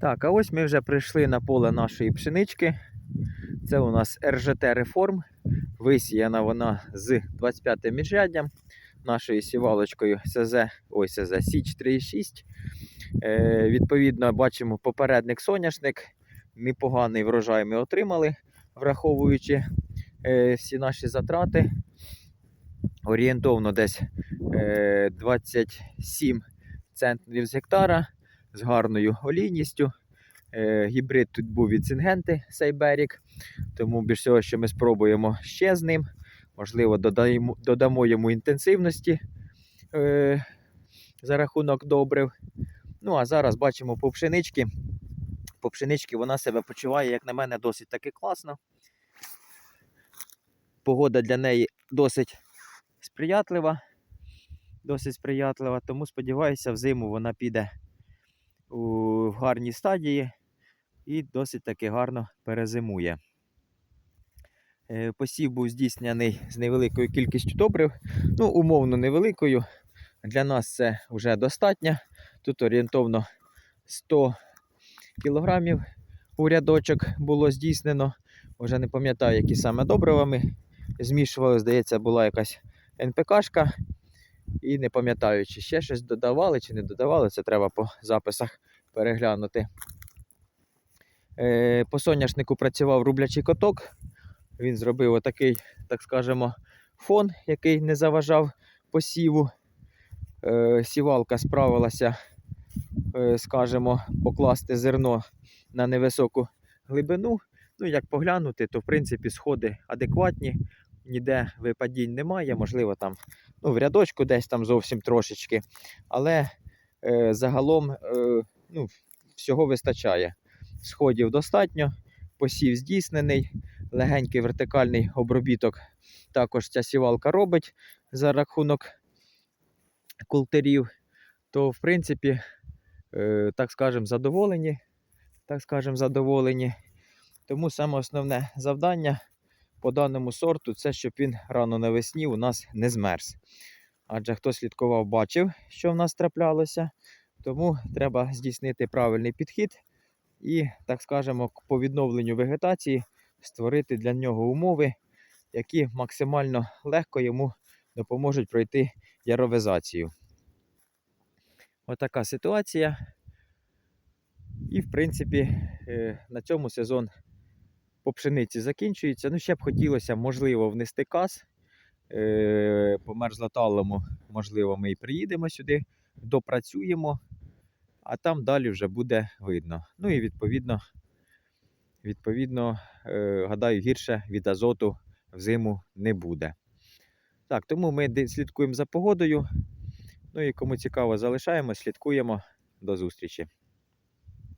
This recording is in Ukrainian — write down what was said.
Так, а ось ми вже прийшли на поле нашої пшенички. Це у нас РЖТ Реформ. Висіяна вона з 25 міжряддям нашою сівалочкою СЗ, ой, СЗ Січ 3,6. Е, відповідно, бачимо попередник соняшник. Непоганий врожай ми отримали, враховуючи е, всі наші затрати. Орієнтовно десь е, 27 центнерів з гектара з гарною олійністю. Е, гібрид тут був від Сингенти Сейберік, тому більш всього, що ми спробуємо ще з ним. Можливо, додаємо, додамо йому інтенсивності е, за рахунок добрив. Ну, а зараз бачимо по пшенички. По пшенички вона себе почуває, як на мене, досить таки класно. Погода для неї досить сприятлива. Досить сприятлива, тому сподіваюся, взиму вона піде в гарній стадії і досить таки гарно перезимує. Е, Посів був здійснений з невеликою кількістю добрив, ну, умовно невеликою. Для нас це вже достатньо. Тут орієнтовно 100 кілограмів у рядочок було здійснено. Вже не пам'ятаю, які саме добрива ми змішували. Здається, була якась НПКшка. І не пам'ятаю, чи ще щось додавали, чи не додавали. Це треба по записах переглянути. Е, по соняшнику працював рублячий коток. Він зробив отакий, так скажемо, фон, який не заважав посіву. Е, сівалка справилася, е, скажімо, покласти зерно на невисоку глибину. Ну, як поглянути, то в принципі сходи адекватні, ніде випадінь немає, можливо, там ну, в рядочку десь там зовсім трошечки. Але е, загалом е, ну, всього вистачає. Сходів достатньо, посів здійснений, легенький вертикальний обробіток також ця сівалка робить за рахунок култерів. То, в принципі, е, так скажемо, задоволені. Так скажемо, задоволені. Тому саме основне завдання по даному сорту це щоб він рано навесні у нас не змерз. Адже хто слідкував, бачив, що в нас траплялося. Тому треба здійснити правильний підхід і, так скажемо, по відновленню вегетації створити для нього умови, які максимально легко йому допоможуть пройти яровизацію. Отака ситуація. І, в принципі, е, на цьому сезон по пшениці закінчується. Ну, ще б хотілося, можливо, внести каз. Е, По мерзлоталому, можливо, ми і приїдемо сюди, допрацюємо, а там далі вже буде видно. Ну і відповідно, відповідно, е, гадаю, гірше від азоту взиму не буде. Так, тому ми слідкуємо за погодою. Ну і кому цікаво, залишаємо, слідкуємо. До зустрічі.